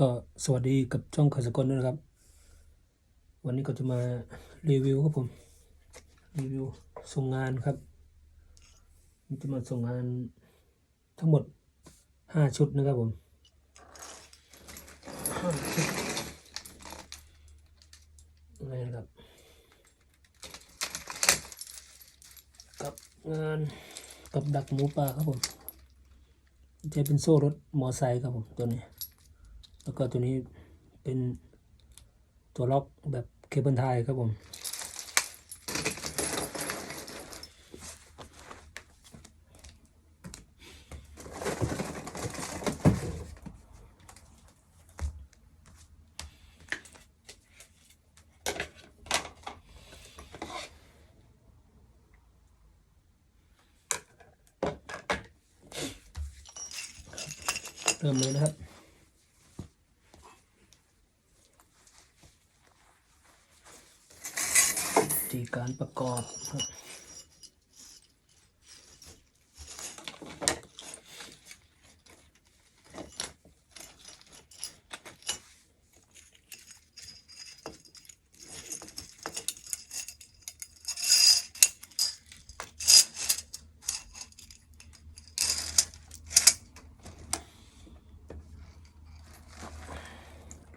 ก็สวัสดีกับช่องขายสกลด้วยนะครับ วันนี้ก็จะมารีวิวครับผมรีวิวส่งงานครับจะมาส่งงานทั้งหมดห้าชุดนะครับผมห้าชุดอะไรนะครับกับงานกับดักหมูป่าครับผมจะเป็นโซ่รถมอไซค์ครับผมตัวนี้ แล้วก็ตัวนี้เป็นตัวล็อกแบบเคเบิลไทยครับผม เริ่มเลยนะครับ วิ ธีการประกอบครับ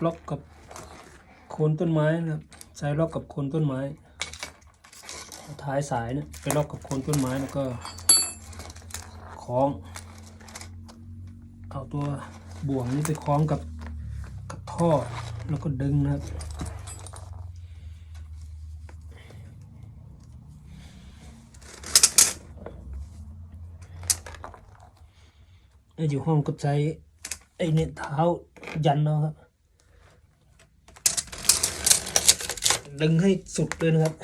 ล็อกกับโคนต้นไม้นะครับใช้ล็อกกับโคนต้นไม้ ท้ายสายเนี่ยไปล็อกกับโคนต้นไม้แล้วก็คล้อง เอาตัวบ่วงนี้ไปคล้องกับกับท่อแล้วก็ดึงนะครับถ้าอยู่ห้องก็ใช้ไอ้เนี่ยเท้ายันเอาครับ ดึงให้สุดเลยนะครับ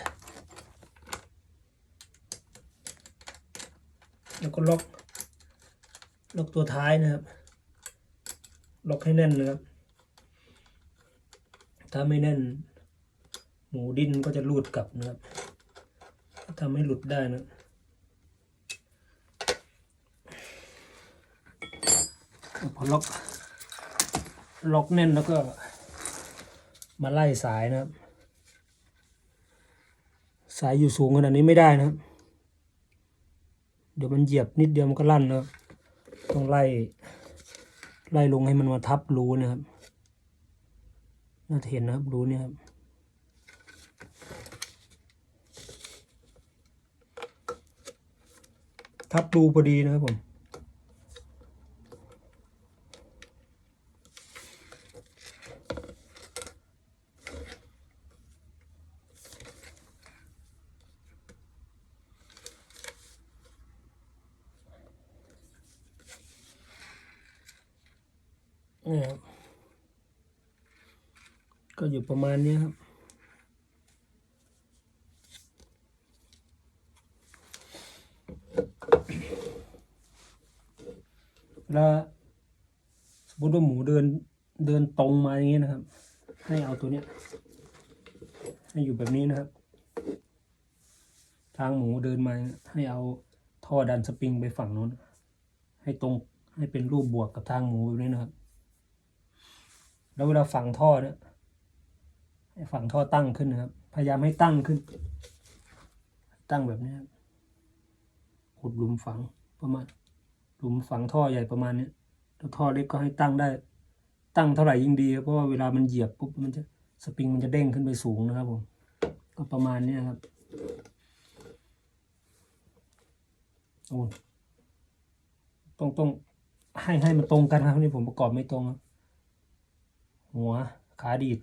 แล้วก็ล็อก ล็อกตัวท้ายนะครับ ล็อกให้แน่นนะครับ ถ้าไม่แน่น หมูดิ้นก็จะรูดกลับนะครับทำให้หลุดได้นะพอล็อก ล็อกแน่นแล้วก็ มาไล่สายนะครับ สายอยู่สูงขนาดนี้ไม่ได้นะครับ เดี๋ยวมันเหยียบนิดเดียวมันก็ลั่นแล้วต้องไล่ ไล่ลงให้มันมาทับรูนะครับ น่าจะเห็นนะครับรูเนี่ยครับทับรูพอดีนะครับผม นี่ครับ ก็อยู่ประมาณนี้ครับ แล้วสมมติว่าหมูเดินเดินตรงมาอย่างนี้นะครับ ให้เอาตัวเนี้ย ให้อยู่แบบนี้นะครับ ทางหมูเดินมาให้เอาท่อดันสปริงไปฝั่งโน้น ให้ตรงให้เป็นรูปบวกกับทางหมูแบบนี้นะครับ แล้วเวลาฝังท่อเนี่ยให้ฝังท่อตั้งขึ้นนะครับ พยายามให้ตั้งขึ้น ตั้งแบบนี้ครับขุดหลุมฝังประมาณ หลุมฝังท่อใหญ่ประมาณเนี้ยแล้วท่อเล็กก็ให้ตั้งได้ ตั้งเท่าไหร่ยิ่งดีครับเพราะว่าเวลามันเหยียบปุ๊บมันจะสปริงมันจะเด้งขึ้นไปสูงนะครับผมก็ประมาณเนี้ยครับโอ้ต้องต้องให้ให้มันตรงกันครับนี่ผมประกอบไม่ตรงครับ หัวขาดีด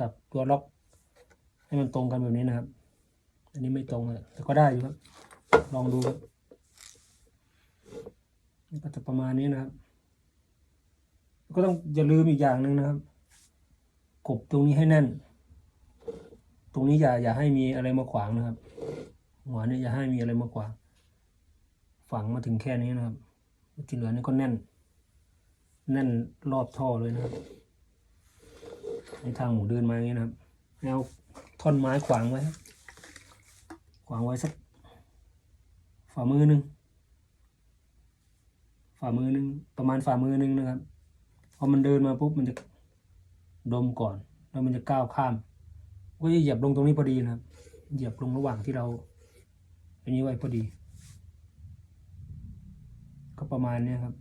กับตัวล็อก ให้มันตรงกันแบบนี้นะครับ อันนี้ไม่ตรงเลยแต่ก็ได้อยู่ครับ ลองดูครับก็จะประมาณนี้นะครับ ก็ต้องอย่าลืมอีกอย่างหนึ่งนะครับ กบตรงนี้ให้แน่น ตรงนี้อย่าอย่าให้มีอะไรมาขวางนะครับ หัวเนี่ยอย่าให้มีอะไรมาขวาง ฝังมาถึงแค่นี้นะครับที่เหลือนี่ก็แน่น แน่นรอบท่อเลยนะครับ ในทางหมูเดินมาอย่างนี้นะครับแล้วท่อนไม้ขวางไว้ ขวางไว้สักฝ่ามือหนึ่งฝ่ามือหนึ่งประมาณฝ่ามือหนึ่งนะครับพอมันเดินมาปุ๊บมันจะดมก่อน แล้วมันจะก้าวข้ามก็จะเหยียบลงตรงนี้พอดีนะครับ เหยียบลงระหว่างที่เราอันนี้ไว้พอดี ก็ประมาณนี้ครับ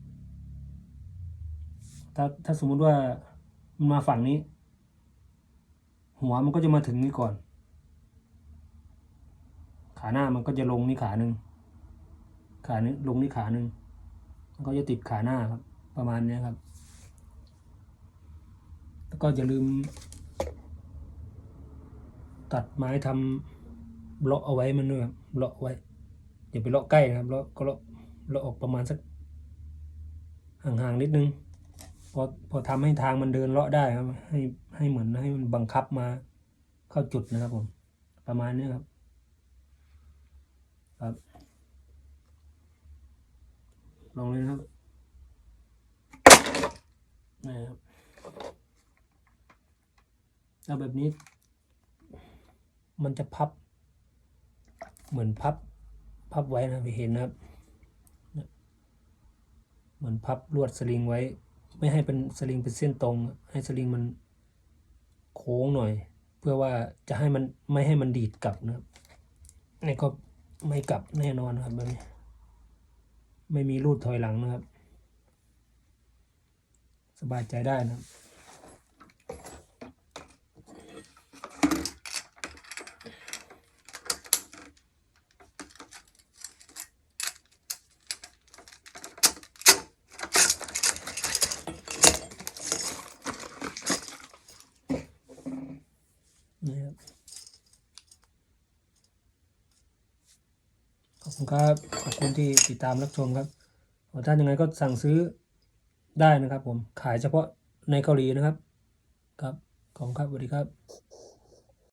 ถ้าถ้าสมมุติว่ามันมาฝั่งนี้ หัวมันก็จะมาถึงนี่ก่อน ขาหน้ามันก็จะลงนี่ขาหนึ่งขานี้ลงนี่ขาหนึ่งมันก็จะติดขาหน้าครับ ประมาณนี้ครับ แล้วก็อย่าลืม ตัดไม้ทำเลาะเอาไว้มันด้วยครับเลาะไว้ อย่าไปเลาะใกล้นะครับเลาะก็เลาะเลาะออกประมาณสักห่างๆนิดนึง พอพอทำให้ทางมันเดินเลาะได้ครับ ให้ให้เหมือนให้มันบังคับมาเข้าจุดนะครับผม ประมาณนี้ครับ ครับ ลองเลยนะครับนะครับแล้วแบบนี้ มันจะพับ เหมือนพับ พับไว้นะพี่เห็นนะครับเนี่ยเหมือนพับลวดสลิงไว้ ไม่ให้เป็นสลิงเป็นเส้นตรง ให้สลิงมันโค้งหน่อย เพื่อว่าจะให้มันไม่ให้มันดีดกลับนะครับนี่ก็ไม่กลับแน่นอนครับแบบนี้ ไม่มีรูดถอยหลังนะครับ สบายใจได้นะครับ อบคุณครับ ขอบคุณที่ติดตามรับชมครับถ้ายังไงก็สั่งซื้อได้นะครับผม ขายเฉพาะในเกาหลีนะครับ ครับ ขอบคุณครับสวัสดีครับ